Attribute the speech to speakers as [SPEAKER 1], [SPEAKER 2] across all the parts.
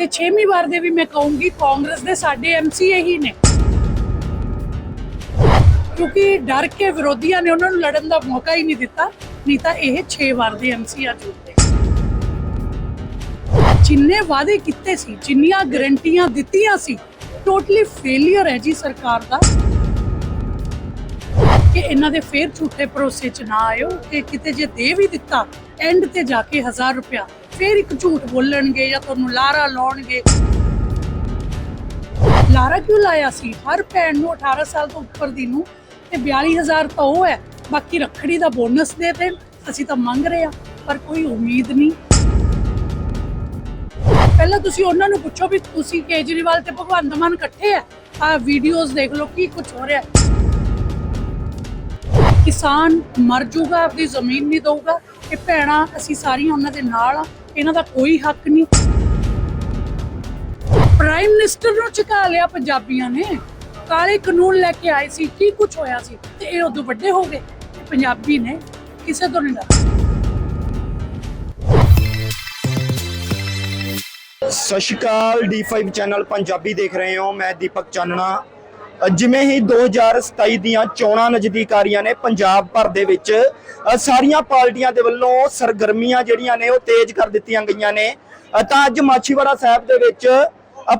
[SPEAKER 1] ਤੇ 6ਵੀਂ ਵਾਰ ਦੇ ਵੀ ਮੈਂ ਕਹੂੰਗੀ, ਕਾਂਗਰਸ ਦੇ ਸਾਡੇ ਐਮਸੀਏ ਹੀ ਨੇ। ਕਿਉਂਕਿ ਡਰ ਕੇ ਵਿਰੋਧੀਆਂ ਨੇ ਉਹਨਾਂ ਨੂੰ ਲੜਨ ਦਾ ਮੌਕਾ ਹੀ ਨਹੀਂ ਦਿੱਤਾ, ਨਹੀਂ ਤਾਂ ਇਹ 6 ਵਾਰ ਦੇ ਐਮਸੀ ਆ ਜੁੜਦੇ ਜਿੰਨੇ ਵਾਅਦੇ ਕੀਤੇ ਸੀ, ਜਿੰਨੀਆਂ ਗਰੰਟੀਆਂ ਦਿੱਤੀਆਂ ਸੀ, ਟੋਟਲੀ ਫੇਲਿਅਰ ਹੈ ਜੀ ਸਰਕਾਰ ਦਾ। ਕਿ ਇਹਨਾਂ ਦੇ ਫੇਰ ਝੂਠੇ ਭਰੋਸੇ ਚ ਨਾ ਆਇਓ, ਕਿ ਕਿਤੇ ਜੇ ਦੇ ਵੀ ਦਿੱਤਾ ਐਂਡ ਤੇ ਜਾ ਕੇ 1000 ਰੁਪਇਆ। ਫੇਰ ਇੱਕ ਝੂਠ ਬੋਲਣਗੇ ਜਾਂ ਤੁਹਾਨੂੰ ਲਾਰਾ ਲਾਉਣਗੇ। ਲਾਰਾ ਕਿਉਂ ਲਾਇਆ ਸੀ? ਹਰ ਭੈਣ ਨੂੰ 18 ਸਾਲ ਤੋਂ ਉੱਪਰ ਦੀ ਨੂੰ ਤੇ 42000 ਤਾਂ ਉਹ ਹੈ। ਬਾਕੀ ਰੱਖੜੀ ਦਾ ਬੋਨਸ ਦੇ ਤੇ ਅਸੀਂ ਤਾਂ ਮੰਗ ਰਹੇ ਆ ਪਰ ਕੋਈ ਉਮੀਦ ਨਹੀਂ। ਪਹਿਲਾਂ ਤੁਸੀਂ ਉਹਨਾਂ ਨੂੰ ਪੁੱਛੋ ਵੀ ਤੁਸੀਂ ਕੇਜਰੀਵਾਲ ਤੇ ਭਗਵੰਤ ਮਾਨ ਇਕੱਠੇ ਆ ਆ ਵੀਡੀਓਜ਼ ਦੇਖ ਲਓ, ਕੀ ਕੁਝ ਹੋ ਰਿਹਾ ਕਿਸਾਨ ਮਰ ਜੂਗਾ, ਆਪਣੀ ਜ਼ਮੀਨ ਨਹੀਂ ਦਊਗਾ ਇਹ ਭੈਣਾ, ਅਸੀਂ ਸਾਰੀਆਂ ਉਹਨਾਂ ਦੇ ਨਾਲ ਆ ਇਹਨਾਂ ਦਾ ਕੋਈ ਹੱਕ ਨਹੀਂ। ਪ੍ਰਾਈਮ ਮਿਨਿਸਟਰ ਨੂੰ ਚੁਕਾ ਲਿਆ ਪੰਜਾਬੀਆਂ ਨੇ। ਕਾਲੇ ਕਾਨੂੰਨ ਲੈ ਕੇ ਆਏ ਸੀ, ਕੀ ਕੁਝ ਹੋਇਆ ਸੀ? ਤੇ ਇਹ ਉਦੋਂ ਵੱਡੇ ਹੋ ਗਏ ਪੰਜਾਬੀ ਨੇ ਕਿਸੇ ਤੋਂ ਨਹੀਂ ਡਰਦੇ
[SPEAKER 2] ਸਤਿ ਸ਼੍ਰੀ ਅਕਾਲ D5 ਚੈਨਲ ਪੰਜਾਬੀ ਦੇਖ ਰਹੇ ਹੋ। ਮੈਂ ਦੀਪਕ ਚਾਨਣਾ। ਜਿਵੇਂ ਹੀ 2027 ਦੀਆਂ ਚੋਣਾਂ ਨਜ਼ਦੀਕ ਆ ਰਹੀਆਂ ਨੇ, ਪੰਜਾਬ ਭਰ ਦੇ ਵਿੱਚ ਸਾਰੀਆਂ ਪਾਰਟੀਆਂ ਦੇ ਵੱਲੋਂ ਸਰਗਰਮੀਆਂ ਜਿਹੜੀਆਂ ਨੇ, ਉਹ ਤੇਜ਼ ਕਰ ਦਿੱਤੀਆਂ ਗਈਆਂ ਨੇ। ਤਾਂ ਅੱਜ ਮਾਛੀਵਾੜਾ ਸਾਹਿਬ ਦੇ ਵਿੱਚ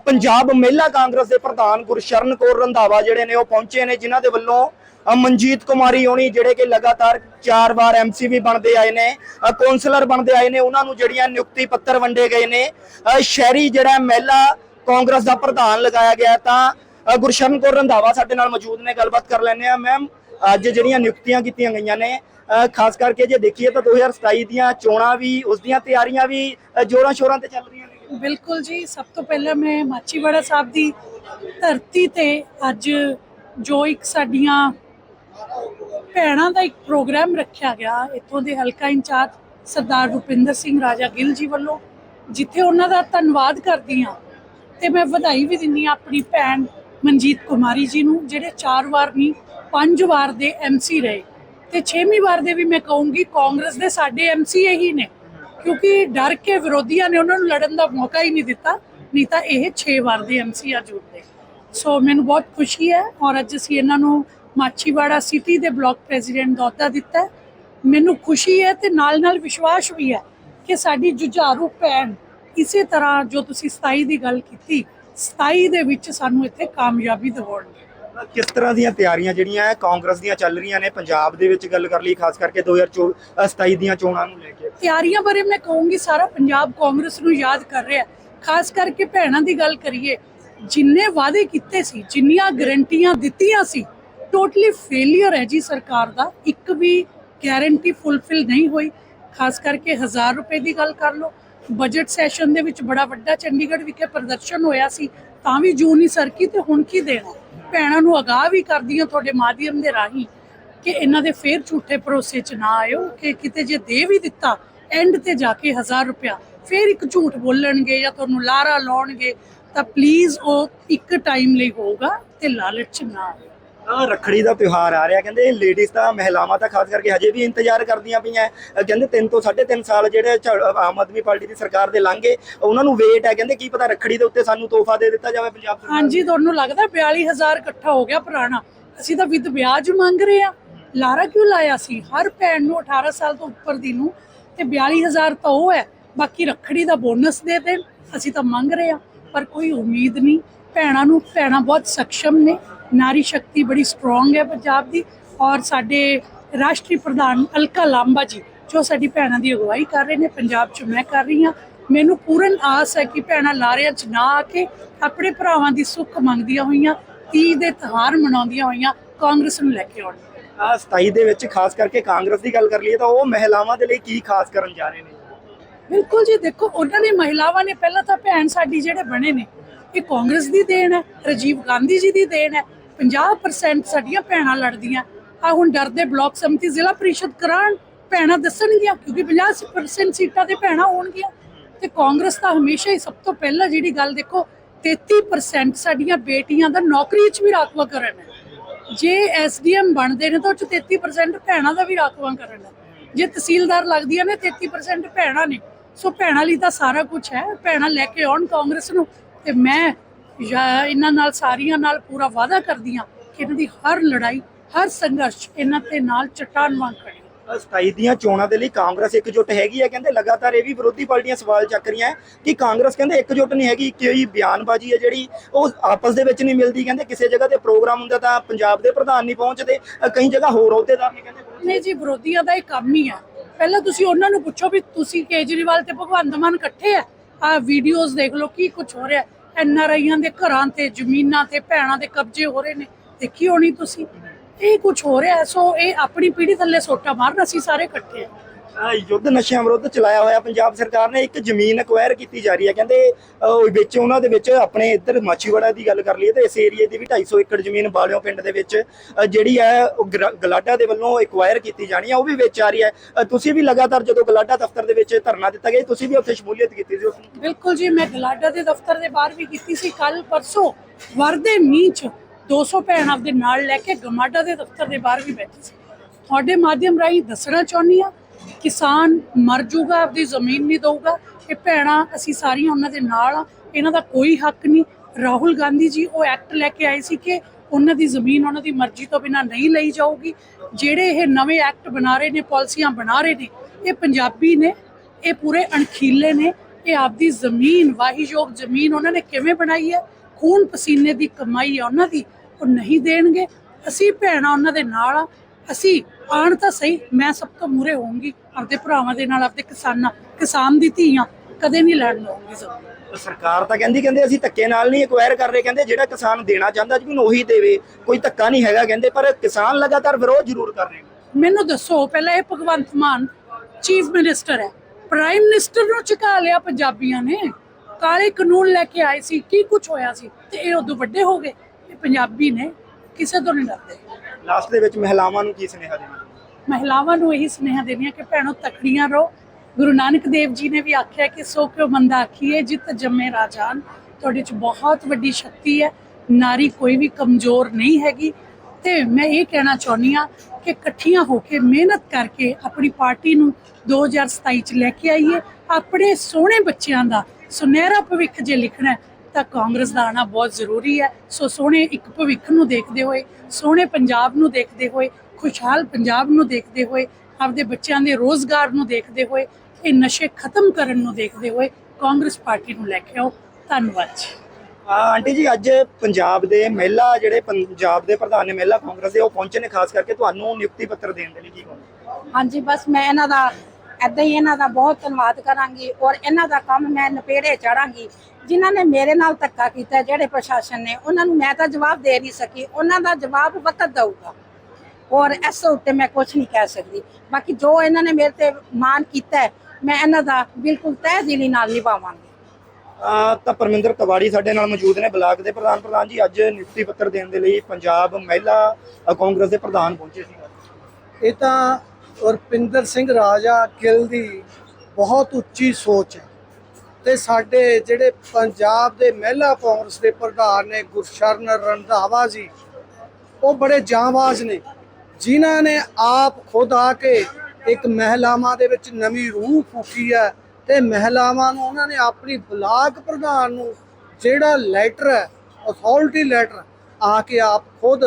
[SPEAKER 2] ਪੰਜਾਬ ਮਹਿਲਾ ਕਾਂਗਰਸ ਦੇ ਪ੍ਰਧਾਨ ਗੁਰਸ਼ਰਨ ਕੌਰ ਰੰਧਾਵਾ ਜਿਹੜੇ ਨੇ, ਉਹ ਪਹੁੰਚੇ ਨੇ, ਜਿਨ੍ਹਾਂ ਦੇ ਵੱਲੋਂ ਮਨਜੀਤ ਕੁਮਾਰੀ ਹੋਣੀ ਜਿਹੜੇ ਕਿ ਲਗਾਤਾਰ ਚਾਰ ਵਾਰ ਐਮਸੀ ਵੀ ਬਣਦੇ ਆਏ ਨੇ ਕੌਂਸਲਰ ਬਣਦੇ ਆਏ ਨੇ, ਉਹਨਾਂ ਨੂੰ ਜਿਹੜੀਆਂ ਨਿਯੁਕਤੀ ਪੱਤਰ ਵੰਡੇ ਗਏ ਨੇ। ਸ਼ਹਿਰੀ ਜਿਹੜਾ ਮਹਿਲਾ ਕਾਂਗਰਸ ਦਾ ਪ੍ਰਧਾਨ ਲਗਾਇਆ ਗਿਆ ਤਾਂ ਗੁਰਸ਼ਰਨ ਕੌਰ ਰੰਧਾਵਾ ਸਾਡੇ ਨਾਲ ਮੌਜੂਦ ਨੇ, ਗੱਲਬਾਤ ਕਰ ਲੈਂਦੇ ਆ ਮੈਮ ਅੱਜ ਜਿਹੜੀਆਂ ਨਿਯੁਕਤੀਆਂ ਕੀਤੀਆਂ ਗਈਆਂ ਨੇ ਖਾਸ ਕਰਕੇ ਜੇ ਦੇਖੀਏ ਤਾਂ 2027 ਦੀਆਂ ਚੋਣਾਂ ਵੀ, ਉਸ ਦੀਆਂ ਤਿਆਰੀਆਂ ਵੀ ਜ਼ੋਰਾਂ ਸ਼ੋਰਾਂ ਤੇ ਚੱਲ ਰਹੀਆਂ ਨੇ।
[SPEAKER 1] ਬਿਲਕੁਲ ਜੀ, ਸਭ ਤੋਂ ਪਹਿਲਾਂ ਮੈਂ ਮਾਚੀਵਾੜਾ ਸਾਹਿਬ ਦੀ ਧਰਤੀ ਤੇ ਅੱਜ ਜੋ ਇੱਕ ਸਾਡੀਆਂ ਭੈਣਾਂ ਦਾ ਇੱਕ ਪ੍ਰੋਗਰਾਮ ਰੱਖਿਆ ਗਿਆ, ਇੱਥੋਂ ਦੇ ਹਲਕਾ ਇੰਚਾਰਜ ਸਰਦਾਰ ਰੁਪਿੰਦਰ ਸਿੰਘ ਰਾਜਾ ਗਿੱਲ ਜੀ ਵੱਲੋਂ, ਜਿੱਥੇ ਉਹਨਾਂ ਦਾ ਧੰਨਵਾਦ ਕਰਦੀ ਹਾਂ, ਤੇ ਮੈਂ ਵਧਾਈ ਵੀ ਦਿੰਦੀ ਹਾਂ ਆਪਣੀ ਭੈਣ ਮਨਜੀਤ ਕੁਮਾਰੀ ਜੀ ਨੂੰ, ਜਿਹੜੇ ਚਾਰ ਵਾਰ ਨਹੀਂ, ਪੰਜ ਵਾਰ ਦੇ ਐਮਸੀ ਰਹੇ। ਤੇ ਛੇਵੀਂ ਵਾਰ ਦੇ ਵੀ ਮੈਂ ਕਹੂੰਗੀ, ਕਾਂਗਰਸ ਦੇ ਸਾਡੇ ਐਮਸੀਏ ਹੀ ਨੇ। ਕਿਉਂਕਿ ਡਰ ਕੇ ਵਿਰੋਧੀਆਂ ਨੇ ਉਹਨਾਂ ਨੂੰ ਲੜਨ ਦਾ ਮੌਕਾ ਹੀ ਨਹੀਂ ਦਿੱਤਾ, ਨਹੀਂ ਤਾਂ ਇਹ 6 ਵਾਰ ਦੇ ਐਮਸੀ ਆ ਜੁੜਦੇ ਸੋ ਮੈਨੂੰ ਬਹੁਤ ਖੁਸ਼ੀ ਹੈ ਔਰ ਅੱਜ ਅਸੀਂ ਇਹਨਾਂ ਨੂੰ ਮਾਛੀਵਾੜਾ ਸਿਟੀ ਦੇ ਬਲਾਕ ਪ੍ਰੈਜ਼ੀਡੈਂਟ ਦਾ ਅਹੁਦਾ ਦਿੱਤਾ ਮੈਨੂੰ ਖੁਸ਼ੀ ਹੈ ਤੇ ਨਾਲ ਨਾਲ ਵਿਸ਼ਵਾਸ ਵੀ ਹੈ ਕਿ ਸਾਡੀ ਜੁਝਾਰੂ ਭੈਣ ਇਸੇ ਤਰ੍ਹਾਂ ਜੋ ਤੁਸੀਂ 27 ਦੀ ਗੱਲ ਕੀਤੀ 27 ਦੇ ਵਿੱਚ ਸਾਨੂੰ ਇੱਥੇ ਕਾਮਯਾਬੀ ਦਿਵਾਉਣਗੇ
[SPEAKER 2] ਕਿਸ ਤਰ੍ਹਾਂ ਦੀਆਂ ਤਿਆਰੀਆਂ ਜਿਹੜੀਆਂ ਹੈ ਕਾਂਗਰਸ ਦੀਆਂ ਚੱਲ ਰਹੀਆਂ ਨੇ ਪੰਜਾਬ ਦੇ ਵਿੱਚ ਗੱਲ ਕਰ ਲਈ ਖਾਸ ਕਰਕੇ 2027 ਦੀਆਂ ਚੋਣਾਂ ਨੂੰ ਲੈ ਕੇ?
[SPEAKER 1] ਤਿਆਰੀਆਂ ਬਾਰੇ ਮੈਂ ਕਹੂੰਗੀ ਸਾਰਾ ਪੰਜਾਬ ਕਾਂਗਰਸ ਨੂੰ ਯਾਦ ਕਰ ਰਿਹਾ। ਖਾਸ ਕਰਕੇ ਭੈਣਾਂ ਦੀ ਗੱਲ ਕਰੀਏ ਜਿੰਨੇ ਵਾਅਦੇ ਕੀਤੇ ਸੀ ਜਿੰਨੀਆਂ ਗਰੰਟੀਆਂ ਦਿੱਤੀਆਂ ਸੀ ਟੋਟਲੀ ਫੇਲਿਅਰ ਹੈ ਜੀ ਸਰਕਾਰ ਦਾ। ਇੱਕ ਵੀ ਗਾਰੰਟੀ ਫੁੱਲਫਿਲ ਨਹੀਂ ਹੋਈ। ਖਾਸ ਕਰਕੇ 1000 ਰੁਪਏ ਦੀ ਗੱਲ ਕਰ ਲਓ ਬਜਟ ਸੈਸ਼ਨ ਦੇ ਵਿੱਚ ਬੜਾ ਵੱਡਾ ਚੰਡੀਗੜ੍ਹ ਵਿਖੇ ਪ੍ਰਦਰਸ਼ਨ ਹੋਇਆ ਸੀ, ਤਾਂ ਵੀ ਜੂਨ ਹੀ ਸਰਕੀ ਤੇ ਹੁਣ ਕੀ ਦੇਣਾ? ਭੈਣਾਂ ਨੂੰ ਅਗਾਹ ਵੀ ਕਰਦੀਆਂ ਤੁਹਾਡੇ ਮਾਧਿਅਮ ਦੇ ਰਾਹੀਂ ਕਿ ਇਹਨਾਂ ਦੇ ਫੇਰ ਝੂਠੇ ਭਰੋਸੇ ਚ ਨਾ ਆਇਓ, ਕਿ ਕਿਤੇ ਜੇ ਦੇ ਵੀ ਦਿੱਤਾ ਐਂਡ ਤੇ ਜਾ ਕੇ 1000 ਰੁਪਇਆ ਫੇਰ ਇੱਕ ਝੂਠ ਬੋਲਣਗੇ ਜਾਂ ਤੁਹਾਨੂੰ ਲਾਰਾ ਲਾਉਣਗੇ, ਤਾਂ ਪਲੀਜ਼ ਉਹ ਇੱਕ ਟਾਈਮ ਲਈ ਹੋਊਗਾ ਤੇ ਲਾਲਚ ਚ ਨਾ ਆਇਓ।
[SPEAKER 2] ਆ ਰੱਖੜੀ ਦਾ ਤਿਉਹਾਰ ਆ ਰਿਹਾ। ਕਹਿੰਦੇ ਲੇਡੀਜ਼ ਤਾਂ ਮਹਿਲਾਵਾਂ ਤਾਂ ਖਾਸ ਕਰਕੇ ਹਜੇ ਵੀ ਇੰਤਜ਼ਾਰ ਕਰਦੀਆਂ ਪਈਆਂ। ਅ, ਕਹਿੰਦੇ 3 ਤੋਂ 3.5 ਸਾਲ ਜਿਹੜੇ ਆਮ ਆਦਮੀ ਪਾਰਟੀ ਦੀ ਸਰਕਾਰ ਦੇ ਲੰਘੇ ਉਹਨਾਂ ਨੂੰ ਵੇਟ ਹੈ। ਕਹਿੰਦੇ ਕੀ ਪਤਾ ਰੱਖੜੀ ਦੇ ਉੱਤੇ ਸਾਨੂੰ ਤੋਹਫਾ ਦੇ ਦਿੱਤਾ ਜਾਵੇ ਪੰਜਾਬ ਸਰਕਾਰ
[SPEAKER 1] ਹਾਂਜੀ ਤੁਹਾਨੂੰ ਲੱਗਦਾ 42000 ਇਕੱਠਾ ਹੋ ਗਿਆ ਪੁਰਾਣਾ? ਅਸੀਂ ਤਾਂ ਵਿਦ ਵਿਆਜ ਮੰਗ ਰਹੇ ਆ ਲਾਰਾ ਕਿਉਂ ਲਾਇਆ ਸੀ? ਹਰ ਭੈਣ ਨੂੰ 18 ਸਾਲ ਤੋਂ ਉੱਪਰ ਦੀ ਨੂੰ ਤੇ 42000 ਤਾਂ ਉਹ ਹੈ। ਬਾਕੀ ਰੱਖੜੀ ਦਾ ਬੋਨਸ ਦੇ ਦੇਣ ਅਸੀਂ ਤਾਂ ਮੰਗ ਰਹੇ ਆ ਪਰ ਕੋਈ ਉਮੀਦ ਨਹੀਂ। ਭੈਣਾਂ ਨੂੰ ਭੈਣਾਂ ਬਹੁਤ ਸક્ષਮ ਨੇ। ਨਾਰੀ ਸ਼ਕਤੀ ਬੜੀ ਸਟਰੋਂਗ ਹੈ ਪੰਜਾਬ ਦੀ ਔਰ ਸਾਡੇ ਰਾਸ਼ਟਰੀ ਪ੍ਰਧਾਨ ਅਲਕਾ ਲਾਂਬਾ ਜੀ ਜੋ ਸਾਡੀ ਭੈਣਾਂ ਦੀ ਅਗਵਾਈ ਕਰ ਰਹੇ ਨੇ ਪੰਜਾਬ 'ਚ ਮੈਂ ਕਰ ਰਹੀ ਹਾਂ। ਮੈਨੂੰ ਪੂਰਨ ਆਸ ਹੈ ਕਿ ਭੈਣਾਂ ਲਾਰਿਆਂ 'ਚ ਨਾ ਆ ਕੇ ਆਪਣੇ ਭਰਾਵਾਂ ਦੀ ਸੁੱਖ ਮੰਗਦੀਆਂ ਹੋਈਆਂ ਤੀਜ ਦੇ ਤਿਉਹਾਰ ਮਨਾਉਂਦੀਆਂ ਹੋਈਆਂ ਕਾਂਗਰਸ ਨੂੰ ਲੈ ਕੇ ਆਉਣ।
[SPEAKER 2] ਆ 27 ਦੇ ਵਿੱਚ ਖਾਸ ਕਰਕੇ ਕਾਂਗਰਸ ਦੀ ਗੱਲ ਕਰ ਲਈਏ ਤਾਂ ਉਹ ਮਹਿਲਾਵਾਂ ਦੇ ਲਈ ਕੀ ਖਾਸ ਕਰਨ ਜਾ ਰਹੇ ਨੇ?
[SPEAKER 1] ਬਿਲਕੁਲ ਜੀ ਦੇਖੋ ਉਹਨਾਂ ਨੇ ਮਹਿਲਾਵਾਂ ਨੇ ਪਹਿਲਾਂ ਤਾਂ ਭੈਣ ਸਾਡੀ ਜਿਹੜੇ ਬਣੇ ਨੇ ਇਹ ਕਾਂਗਰਸ ਦੀ ਦੇਣ ਹੈ ਰਾਜੀਵ ਗਾਂਧੀ ਜੀ ਦੀ ਦੇਣ ਹੈ 50% ਸਾਡੀਆਂ ਭੈਣਾਂ ਲੜਦੀਆਂ। ਆ ਹੁਣ ਡਰਦੇ ਬਲਾਕ ਸਮਿਤੀ ਜ਼ਿਲ੍ਹਾ ਪ੍ਰੀਸ਼ਦ ਕਰਾਉਣ ਭੈਣਾਂ ਦੱਸਣਗੀਆਂ, ਕਿਉਂਕਿ 50% ਸੀਟਾਂ ਤੇ ਭੈਣਾਂ ਹੋਣਗੀਆਂ। ਤੇ ਕਾਂਗਰਸ ਤਾਂ ਹਮੇਸ਼ਾ ਹੀ ਸਭ ਤੋਂ ਪਹਿਲਾਂ ਜਿਹੜੀ ਗੱਲ ਦੇਖੋ 33% ਸਾਡੀਆਂ ਬੇਟੀਆਂ ਦਾ ਨੌਕਰੀ 'ਚ ਵੀ ਰਾਖਵਾ ਕਰਨ ਹੈ। ਜੇ ਐਸਡੀਐਮ ਬਣਦੇ ਨੇ ਤਾਂ ਉਹ 'ਚ 33% ਭੈਣਾਂ ਦਾ ਵੀ ਰਾਖਵਾ ਕਰਨ ਹੈ। ਜੇ ਤਹਿਸੀਲਦਾਰ ਲੱਗਦੀਆਂ ਨੇ 33% ਭੈਣਾਂ ਨੇ। ਸੋ ਭੈਣਾਂ ਲਈ ਤਾਂ ਸਾਰਾ ਕੁਝ ਹੈ। ਭੈਣਾਂ ਲੈ ਕੇ ਆਉਣ ਕਾਂਗਰਸ ਨੂੰ। ਤੇ ਮੈਂ ਜਾਂ ਇਹਨਾਂ ਨਾਲ ਸਾਰੀਆਂ ਨਾਲ ਪੂਰਾ ਵਾਅਦਾ ਕਰਦੀ ਹਾਂ ਕਿ ਇਹਨਾਂ ਦੀ ਹਰ ਲੜਾਈ ਹਰ ਸੰਘਰਸ਼ ਇਹਨਾਂ ਦੇ ਨਾਲ ਚਟਾਨ ਵਾਂਗ ਖੜੀ
[SPEAKER 2] ਅ, 27 ਦੀਆਂ ਚੋਣਾਂ ਦੇ ਲਈ ਕਾਂਗਰਸ ਇਕਜੁੱਟ ਹੈਗੀ ਹੈ ਕਹਿੰਦੇ ਲਗਾਤਾਰ ਇਹ ਵੀ ਵਿਰੋਧੀ ਪਾਰਟੀਆਂ ਸਵਾਲ ਚੱਕ ਰਹੀਆਂ ਕਿ ਕਾਂਗਰਸ ਕਹਿੰਦੇ ਇਕਜੁੱਟ ਨਹੀਂ ਹੈਗੀ ਕੋਈ ਬਿਆਨਬਾਜ਼ੀ ਹੈ ਜਿਹੜੀ ਉਹ ਆਪਸ ਦੇ ਵਿੱਚ ਨਹੀਂ ਮਿਲਦੀ ਕਹਿੰਦੇ ਕਿਸੇ ਜਗ੍ਹਾ ਤੇ ਪ੍ਰੋਗਰਾਮ ਹੁੰਦਾ ਤਾਂ ਪੰਜਾਬ ਦੇ ਪ੍ਰਧਾਨ ਨਹੀਂ ਪਹੁੰਚਦੇ ਕਈ ਜਗ੍ਹਾ ਹੋਰ ਅਹੁਦੇਦਾਰ ਨਹੀਂ ਕਹਿੰਦੇ
[SPEAKER 1] ਨਹੀਂ ਜੀ ਵਿਰੋਧੀਆਂ ਦਾ ਇਹ ਕੰਮ ਹੀ ਆ ਪਹਿਲਾਂ ਤੁਸੀਂ ਉਹਨਾਂ ਨੂੰ ਪੁੱਛੋ ਵੀ ਤੁਸੀਂ ਕੇਜਰੀਵਾਲ ਤੇ ਭਗਵੰਤ ਮਾਨ ਇਕੱਠੇ ਆ ਆ ਵੀਡੀਓਜ਼ ਦੇਖ ਲਓ ਕੀ ਕੁਝ ਹੋ ਰਿਹਾ ਐਨ ਆਰ ਆਈਆਂ ਦੇ ਘਰਾਂ ਤੇ, ਜ਼ਮੀਨਾਂ ਤੇ, ਭੈਣਾਂ ਦੇ ਕਬਜ਼ੇ ਹੋ ਰਹੇ ਨੇ। ਦੇਖੀ ਹੋਣੀ ਤੁਸੀਂ। ਇਹ ਕੁਝ ਹੋ ਰਿਹਾ ਸੋ ਇਹ ਆਪਣੀ ਪੀੜ੍ਹੀ ਥੱਲੇ ਸੋਟਾ ਮਾਰਨ ਅਸੀਂ ਸਾਰੇ ਇਕੱਠੇ। ਆ
[SPEAKER 2] ਯੁੱਧ ਨਸ਼ਿਆਂ ਵਿਰੁੱਧ ਚਲਾਇਆ ਹੋਇਆ ਪੰਜਾਬ ਸਰਕਾਰ ਨੇ ਇੱਕ ਜ਼ਮੀਨ ਅਕਵਾਇਰ ਕੀਤੀ ਜਾ ਰਹੀ ਹੈ। ਕਹਿੰਦੇ ਅ, ਉਹ ਵਿੱਚ ਉਹਨਾਂ ਦੇ ਵਿੱਚ ਆਪਣੇ ਇੱਧਰ ਮਾਛੀਵਾੜਾ ਦੀ ਗੱਲ ਕਰ ਲਈਏ ਤੇ ਇਸ ਏਰੀਏ ਦੀ ਵੀ 250 ਏਕੜ ਜ਼ਮੀਨ ਬਾਲਿਓ ਪਿੰਡ ਦੇ ਵਿੱਚ ਅ, ਜਿਹੜੀ ਹੈ ਉਹ ਗਰਾ- ਗਲਾਡਾ ਦੇ ਵੱਲੋਂ ਐਕਵਾਇਰ ਕੀਤੀ ਜਾਣੀ ਹੈ ਉਹ ਵੀ ਵਿੱਚ ਆ ਰਹੀ ਹੈ। ਅ, ਤੁਸੀਂ ਵੀ ਲਗਾਤਾਰ ਜਦੋਂ ਗਲਾਡਾ ਦਫ਼ਤਰ ਦੇ ਵਿੱਚ ਧਰਨਾ ਦਿੱਤਾ ਗਿਆ ਤੁਸੀਂ ਵੀ ਉੱਥੇ ਸ਼ਮੂਲੀਅਤ ਕੀਤੀ ਸੀ ਉਸ
[SPEAKER 1] ਬਿਲਕੁਲ ਜੀ ਮੈਂ ਗਲਾਡਾ ਦੇ ਦਫ਼ਤਰ ਦੇ ਬਾਹਰ ਵੀ ਕੀਤੀ ਸੀ। ਕੱਲ ਪਰਸੋਂ ਵਰਦੇ ਮੀਂਹ ਚ 200 ਭੈਣ ਆਪਦੇ ਨਾਲ ਲੈ ਕੇ ਗਮਾਡਾ ਦੇ ਦਫ਼ਤਰ ਦੇ ਬਾਹਰ ਵੀ ਬੈਠੀ ਸੀ। ਤੁਹਾਡੇ ਮਾਧਿਅਮ ਰਾਹੀਂ ਦੱਸਣਾ ਚਾਹੁੰਦੀ ਆ ਕਿਸਾਨ ਮਰ ਜਾਊਗਾ, ਆਪਦੀ ਜ਼ਮੀਨ ਨਹੀਂ ਦਊਗਾ ਇਹ ਭੈਣਾਂ ਅਸੀਂ ਸਾਰੀਆਂ ਉਹਨਾਂ ਦੇ ਨਾਲ ਆ, ਇਹਨਾਂ ਦਾ ਕੋਈ ਹੱਕ ਨਹੀਂ। ਰਾਹੁਲ ਗਾਂਧੀ ਜੀ ਉਹ ਐਕਟ ਲੈ ਕੇ ਆਏ ਸੀ ਕਿ ਉਹਨਾਂ ਦੀ ਜ਼ਮੀਨ ਉਹਨਾਂ ਦੀ ਮਰਜ਼ੀ ਤੋਂ ਬਿਨਾ ਨਹੀਂ ਲਈ ਜਾਊਗੀ। ਜਿਹੜੇ ਇਹ ਨਵੇਂ ਐਕਟ ਬਣਾ ਰਹੇ ਨੇ, ਪਾਲਿਸੀਆਂ ਬਣਾ ਰਹੇ ਨੇ, ਇਹ ਪੰਜਾਬੀ ਨੇ, ਇਹ ਪੂਰੇ ਅਣਖੀਲੇ ਨੇ, ਇਹ ਆਪਦੀ ਜ਼ਮੀਨ, ਵਾਹੀਯੋਗ ਜ਼ਮੀਨ ਉਹਨਾਂ ਨੇ ਕਿਵੇਂ ਬਣਾਈ ਹੈ? ਖੂਨ ਪਸੀਨੇ ਦੀ ਕਮਾਈ ਹੈ ਉਹਨਾਂ ਦੀ, ਉਹ ਨਹੀਂ ਦੇਣਗੇ। ਅਸੀਂ ਭੈਣਾਂ ਉਹਨਾਂ ਦੇ ਨਾਲ ਆ ਅਸੀਂ ਆਣ ਤਾਂ ਸਹੀ ਮੈਂ ਸਭ ਤੋਂ ਮੂਰੇ ਹੋਊਂਗੀ ਆਪਦੇ ਭਰਾਵਾਂ ਦੇ ਨਾਲ ਆਪਦੇ ਕਿਸਾਨਾਂ ਕਿਸਾਨ ਦੀ ਧੀਆਂ ਕਦੇ ਨਹੀਂ ਲੜਨ ਦਊਂਗੀ ਜ਼ਮੀਨ
[SPEAKER 2] ਸਰਕਾਰ ਤਾਂ ਕਹਿੰਦੀ ਕਹਿੰਦੇ ਅਸੀਂ ਧੱਕੇ ਨਾਲ ਨਹੀਂ ਐਕਵਾਇਰ ਕਰ ਰਹੇ ਕਹਿੰਦੇ ਜਿਹੜਾ ਕਿਸਾਨ ਦੇਣਾ ਚਾਹੁੰਦਾ ਜ਼ਮੀਨ ਉਹੀ ਦੇਵੇ ਕੋਈ ਧੱਕਾ ਨਹੀਂ ਹੈਗਾ ਕਹਿੰਦੇ ਪਰ ਕਿਸਾਨ ਲਗਾਤਾਰ ਵਿਰੋਧ ਜ਼ਰੂਰ ਕਰ ਰਹੇ
[SPEAKER 1] ਮੈਨੂੰ ਦੱਸੋ ਪਹਿਲਾਂ ਇਹ ਭਗਵੰਤ ਮਾਨ ਚੀਫ ਮਿਨਿਸਟਰ ਹੈ ਪ੍ਰਾਈਮ ਮਿਨਿਸਟਰ ਨੂੰ ਚੁਕਾ ਲਿਆ ਪੰਜਾਬੀਆਂ ਨੇ ਕਾਲੇ ਕਾਨੂੰਨ ਲੈ ਕੇ ਆਏ ਸੀ ਕੀ ਕੁਝ ਹੋਇਆ ਸੀ ਤੇ ਇਹ ਉਦੋਂ ਵੱਡੇ ਹੋ ਗਏ ਇਹ ਪੰਜਾਬੀ ਨੇ ਕਿਸੇ ਤੋਂ ਨਹੀਂ ਡਰਦੇ।
[SPEAKER 2] ਲਾਸਟ ਦੇ ਵਿੱਚ ਮਹਿਲਾਵਾਂ ਨੂੰ ਕੀ ਸੁਨੇਹਾ ਦੇਣਾ
[SPEAKER 1] ਮਹਿਲਾਵਾਂ ਨੂੰ ਇਹੀ ਸੁਨੇਹਾ ਦੇਣੀ ਕਿ ਭੈਣੋ, ਤਕੜੀਆਂ ਰਹੋ। ਗੁਰੂ ਨਾਨਕ ਦੇਵ ਜੀ ਨੇ ਵੀ ਆਖਿਆ ਕਿ ਸੋ ਕਿਉ ਮੰਦਾ ਆਖੀਏ, ਜਿਤ ਜੰਮੇ ਰਾਜਾਨ। ਤੁਹਾਡੇ ਚ ਬਹੁਤ ਵੱਡੀ ਸ਼ਕਤੀ ਹੈ। ਨਾਰੀ ਕੋਈ ਵੀ ਕਮਜ਼ੋਰ ਨਹੀਂ ਹੈਗੀ। ਤੇ ਮੈਂ ਇਹ ਕਹਿਣਾ ਚਾਹੁੰਦੀ ਆ ਕਿ ਇਕੱਠੀਆਂ ਹੋ ਕੇ ਮਿਹਨਤ ਕਰਕੇ ਆਪਣੀ ਪਾਰਟੀ ਨੂੰ 2027 ਚ ਲੈ ਕੇ ਆਈਏ। ਆਪਣੇ ਸੋਹਣੇ ਬੱਚਿਆਂ ਦਾ ਸੁਨਹਿਰਾ ਭਵਿੱਖ ਜੇ ਲਿਖਣਾ ਤਾਂ ਕਾਂਗਰਸ ਦਾ ਆਣਾ ਬਹੁਤ ਜ਼ਰੂਰੀ ਹੈ। ਸੋ ਸੋਹਣੇ ਇੱਕ ਭਵਿੱਖ ਨੂੰ ਦੇਖਦੇ ਹੋਏ ਸੋਹਣੇ ਪੰਜਾਬ ਨੂੰ ਦੇਖਦੇ ਹੋਏ ਖੁਸ਼ਹਾਲ ਪੰਜਾਬ ਨੂੰ ਦੇਖਦੇ ਹੋਏ ਆਪਦੇ ਬੱਚਿਆਂ ਦੇ ਰੋਜ਼ਗਾਰ ਨੂੰ ਦੇਖਦੇ ਹੋਏ ਇਹ ਨਸ਼ੇ ਖਤਮ ਕਰਨ ਨੂੰ ਦੇਖਦੇ ਹੋਏ ਕਾਂਗਰਸ ਪਾਰਟੀ ਨੂੰ ਲੈ ਕੇ ਆਓ। ਧੰਨਵਾਦ ਜੀ।
[SPEAKER 2] ਆ ਆਂਟੀ ਜੀ ਅੱਜ ਪੰਜਾਬ ਦੇ ਮਹਿਲਾ ਜਿਹੜੇ ਪੰਜਾਬ ਦੇ ਪ੍ਰਧਾਨ ਨੇ ਮਹਿਲਾ ਕਾਂਗਰਸ ਦੇ ਉਹ ਪਹੁੰਚੇ ਨੇ ਖਾਸ ਕਰਕੇ ਤੁਹਾਨੂੰ ਨਿਯੁਕਤੀ ਪੱਤਰ ਦੇਣ ਦੇ ਲਈ ਕੀ ਕਹੋਗੇ?
[SPEAKER 3] ਹਾਂਜੀ ਬਸ ਮੈਂ ਇਹਨਾਂ ਦਾ ਏਦਾਂ ਹੀ ਇਹਨਾਂ ਦਾ ਬਹੁਤ ਧੰਨਵਾਦ ਕਰਾਂਗੀ ਔਰ ਇਹਨਾਂ ਦਾ ਕੰਮ ਮੈਂ ਨਪੇੜੇ ਚੜਾਂਗੀ। ਜਿਨ੍ਹਾਂ ਨੇ ਮੇਰੇ ਨਾਲ ਧੱਕਾ ਕੀਤਾ ਜਿਹੜੇ ਪ੍ਰਸ਼ਾਸਨ ਨੇ ਉਹਨਾਂ ਨੂੰ ਮੈਂ ਤਾਂ ਜਵਾਬ ਦੇ ਨਹੀਂ ਸਕੀ। ਉਹਨਾਂ ਦਾ ਜਵਾਬ ਵਕਤ ਦਊਗਾ। ਔਰ ਇਸ ਉੱਤੇ ਮੈਂ ਕੁਝ ਨਹੀਂ ਕਹਿ ਸਕਦੀ। ਬਾਕੀ ਜੋ ਇਹਨਾਂ ਨੇ ਮੇਰੇ ਤੇ ਮਾਨ ਕੀਤਾ ਮੈਂ ਇਹਨਾਂ ਦਾ ਬਿਲਕੁਲ ਤਹਿ ਦਿਲੀ ਨਾਲ ਨਿਭਾਵਾਂਗੀ।
[SPEAKER 2] ਆ ਤਾਂ ਪਰਮਿੰਦਰ ਤਵਾੜੀ ਸਾਡੇ ਨਾਲ ਮੌਜੂਦ ਨੇ ਬਲਾਕ ਦੇ ਪ੍ਰਧਾਨ। ਪ੍ਰਧਾਨ ਜੀ ਅੱਜ ਨਿਯੁਕਤੀ ਪੱਤਰ ਦੇਣ ਦੇ ਲਈ ਪੰਜਾਬ ਮਹਿਲਾ ਕਾਂਗਰਸ ਦੇ ਪ੍ਰਧਾਨ ਪਹੁੰਚੇ ਸੀ।
[SPEAKER 4] ਇਹ ਤਾਂ ਰੁਪਿੰਦਰ ਸਿੰਘ ਰਾਜਾ ਗਿੱਲ ਦੀ ਬਹੁਤ ਉੱਚੀ ਸੋਚ ਹੈ। ਤੇ ਸਾਡੇ ਜਿਹੜੇ ਪੰਜਾਬ ਦੇ ਮਹਿਲਾ ਕਾਂਗਰਸ ਦੇ ਪ੍ਰਧਾਨ ਨੇ ਗੁਰਸ਼ਰਨ ਰੰਧਾਵਾ ਜੀ, ਉਹ ਬੜੇ ਜਾਂਬਾਜ਼ ਨੇ। ਜਿਨ੍ਹਾਂ ਨੇ ਆਪ ਖੁਦ ਆ ਕੇ ਇੱਕ ਮਹਿਲਾਵਾਂ ਦੇ ਵਿੱਚ ਨਵੀਂ ਰੂਹ ਫੂਕੀ ਹੈ ਤੇ ਮਹਿਲਾਵਾਂ ਨੂੰ ਉਹਨਾਂ ਨੇ ਆਪਣੀ ਬਲਾਕ ਪ੍ਰਧਾਨ ਨੂੰ ਜਿਹੜਾ ਲੈਟਰ ਹੈ ਅਥਾਰਟੀ ਲੈਟਰ ਆ ਕੇ ਆਪ ਖੁਦ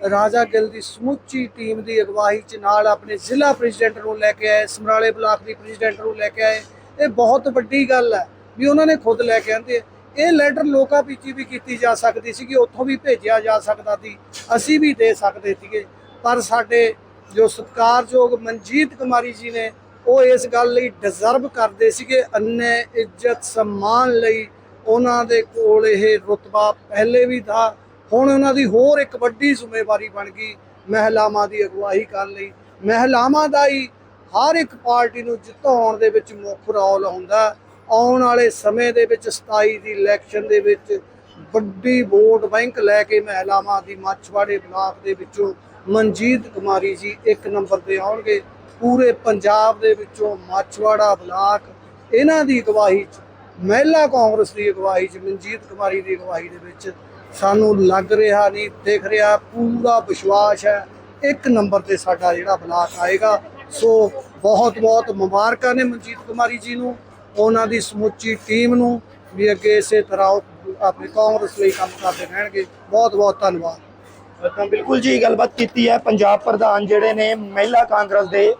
[SPEAKER 4] ਰਾਜਾ ਗਿੱਲ ਦੀ ਸਮੁੱਚੀ ਟੀਮ ਦੀ ਅਗਵਾਈ ਚ ਨਾਲ ਆਪਣੇ ਜ਼ਿਲ੍ਹਾ ਪ੍ਰੈਜ਼ੀਡੈਂਟ ਨੂੰ ਲੈ ਕੇ ਆਏ, ਸਮਰਾਲੇ ਬਲਾਕ ਦੀ ਪ੍ਰੈਜ਼ੀਡੈਂਟ ਨੂੰ ਲੈ ਕੇ ਆਏ। ਇਹ ਬਹੁਤ ਵੱਡੀ ਗੱਲ ਹੈ। ਵੀ ਉਹਨਾਂ ਨੇ ਖੁਦ ਲੈ ਕੇ ਆਂਦੇ ਇਹ ਲੈਟਰ ਲੋਕਾਂ ਪਿੱਛੇ ਵੀ ਕੀਤੀ ਜਾ ਸਕਦੀ ਸੀ ਕਿ ਉੱਥੋਂ ਵੀ ਭੇਜਿਆ ਜਾ ਸਕਦਾ ਸੀ, ਅਸੀਂ ਵੀ ਦੇ ਸਕਦੇ ਸੀਗੇ। ਪਰ ਸਾਡੇ ਜੋ ਸਤਿਕਾਰਯੋਗ ਮਨਜੀਤ ਕੁਮਾਰੀ ਜੀ ਨੇ, ਉਹ ਇਸ ਗੱਲ ਲਈ ਡਿਜ਼ਰਵ ਕਰਦੇ ਸੀਗੇ ਅੰਨੇ ਇੱਜ਼ਤ ਸਨਮਾਨ ਲਈ ਉਹਨਾਂ ਦੇ ਕੋਲ ਇਹ ਰੁਤਬਾ ਪਹਿਲੇ ਵੀ ਥਾ, ਹੁਣ ਉਹਨਾਂ ਦੀ ਹੋਰ ਇੱਕ ਵੱਡੀ ਜ਼ਿੰਮੇਵਾਰੀ ਬਣ ਗਈ, ਮਹਿਲਾਵਾਂ ਦੀ ਅਗਵਾਈ ਕਰਨ ਲਈ। ਮਹਿਲਾਵਾਂ ਦਾ ਹੀ ਹਰ ਇੱਕ ਪਾਰਟੀ ਨੂੰ ਜਿਤਾਉਣ ਦੇ ਵਿੱਚ ਮੁੱਖ ਰੋਲ ਹੁੰਦਾ। ਆਉਣ ਵਾਲੇ ਸਮੇਂ ਦੇ ਵਿੱਚ 27 ਦੀ ਇਲੈਕਸ਼ਨ ਦੇ ਵਿੱਚ ਵੱਡੀ ਵੋਟ ਬੈਂਕ ਲੈ ਕੇ ਮਹਿਲਾਵਾਂ ਦੀ ਮੱਛਵਾੜੇ ਬਲਾਕ ਦੇ ਵਿੱਚੋਂ ਮਨਜੀਤ ਕੁਮਾਰੀ ਜੀ ਇੱਕ ਨੰਬਰ ਤੇ ਆਉਣਗੇ। ਪੂਰੇ ਪੰਜਾਬ ਦੇ ਵਿੱਚੋਂ ਮੱਛਵਾੜਾ ਬਲਾਕ, ਇਹਨਾਂ ਦੀ ਅਗਵਾਈ 'ਚ, ਮਹਿਲਾ ਕਾਂਗਰਸ ਦੀ ਅਗਵਾਈ 'ਚ, ਮਨਜੀਤ ਕੁਮਾਰੀ ਦੀ ਅਗਵਾਈ ਦੇ ਵਿੱਚ ਸਾਨੂੰ ਲੱਗ ਰਿਹਾ ਨਹੀਂ, ਦਿਖ ਰਿਹਾ, ਪੂਰਾ ਵਿਸ਼ਵਾਸ ਹੈ। ਇੱਕ ਨੰਬਰ ਤੇ ਸਾਡਾ ਜਿਹੜਾ ਬਲਾਕ ਆਏਗਾ, ਸੋ ਬਹੁਤ ਬਹੁਤ ਮੁਬਾਰਕਾਂ ਨੇ ਮਨਜੀਤ ਕੁਮਾਰੀ ਜੀ ਨੂੰ। ਉਹਨਾਂ ਦੀ ਸਮੁੱਚੀ ਟੀਮ ਨੂੰ ਵੀ ਅੱਗੇ ਇਸੇ ਤਰ੍ਹਾਂ ਉਹ ਆਪਣੇ ਕਾਂਗਰਸ ਲਈ ਕੰਮ ਕਰਦੇ ਰਹਿਣਗੇ। ਬਹੁਤ ਬਹੁਤ ਧੰਨਵਾਦ।
[SPEAKER 2] ਤਾਂ ਬਿਲਕੁਲ ਜੀ, ਗੱਲਬਾਤ ਕੀਤੀ ਹੈ। ਪੰਜਾਬ ਪ੍ਰਧਾਨ ਜਿਹੜੇ ਨੇ ਮਹਿਲਾ ਕਾਂਗਰਸ ਦੇ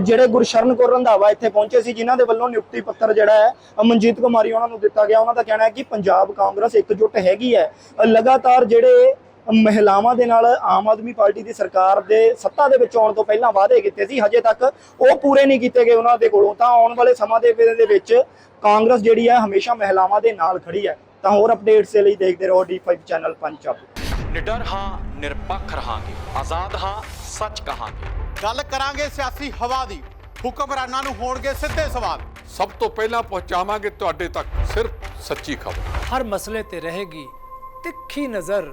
[SPEAKER 2] ਜਿਹੜੇ ਗੁਰਸ਼ਰਨ ਕੌਰ ਰੰਧਾਵਾ ਇੱਥੇ ਪਹੁੰਚੇ ਸੀ, ਜਿਨ੍ਹਾਂ ਦੇ ਵੱਲੋਂ ਨਿਯੁਕਤੀ ਪੱਤਰ ਜਿਹੜਾ ਹੈ ਮਨਜੀਤ ਕੁਮਾਰੀ ਉਹਨਾਂ ਨੂੰ ਦਿੱਤਾ ਗਿਆ। ਉਹਨਾਂ ਦਾ ਕਹਿਣਾ ਹੈ ਕਿ ਪੰਜਾਬ ਕਾਂਗਰਸ ਇਕਜੁੱਟ ਹੈਗੀ ਹੈ। ਲਗਾਤਾਰ ਜਿਹੜੇ ਮਹਿਲਾਵਾਂ ਦੇ ਨਾਲ ਆਮ ਆਦਮੀ ਪਾਰਟੀ ਦੀ ਸਰਕਾਰ ਦੇ ਸੱਤਾ ਦੇ ਵਿੱਚ ਆਉਣ ਤੋਂ ਪਹਿਲਾਂ ਵਾਅਦੇ ਕੀਤੇ ਸੀ ਹਜੇ ਤੱਕ ਉਹ ਪੂਰੇ ਨਹੀਂ ਕੀਤੇ ਗਏ ਉਹਨਾਂ ਦੇ ਕੋਲੋਂ। ਤਾਂ ਆਉਣ ਵਾਲੇ ਸਮਾਂ ਦੇ ਦੇ ਵਿੱਚ ਕਾਂਗਰਸ ਜਿਹੜੀ ਹੈ ਹਮੇਸ਼ਾ ਮਹਿਲਾਵਾਂ ਦੇ ਨਾਲ ਖੜੀ ਹੈ। ਤਾਂ ਹੋਰ ਅਪਡੇਟਸ ਦੇ ਲਈ ਦੇਖਦੇ ਰਹੋ D5 ਚੈਨਲ ਪੰਜਾਬੀ।
[SPEAKER 5] ਨਿਡਰ ਹਾਂ ਨਿਰਪੱਖ ਰਹਾਂਗੇ। ਆਜ਼ਾਦ ਹਾਂ ਸੱਚ ਕਹਾਂਗੇ।
[SPEAKER 6] ਗੱਲ ਕਰਾਂਗੇ ਸਿਆਸੀ ਹਵਾ ਦੀ। ਹੁਕਮਰਾਨਾਂ ਨੂੰ ਹੋਣਗੇ ਸਿੱਧੇ ਸਵਾਲ।
[SPEAKER 7] ਸਭ ਤੋਂ ਪਹਿਲਾਂ ਪਹੁੰਚਾਵਾਂਗੇ ਤੁਹਾਡੇ ਤੱਕ ਸਿਰਫ ਸੱਚੀ ਖਬਰ।
[SPEAKER 8] ਹਰ ਮਸਲੇ ਤੇ ਰਹੇਗੀ ਤਿੱਖੀ ਨਜ਼ਰ।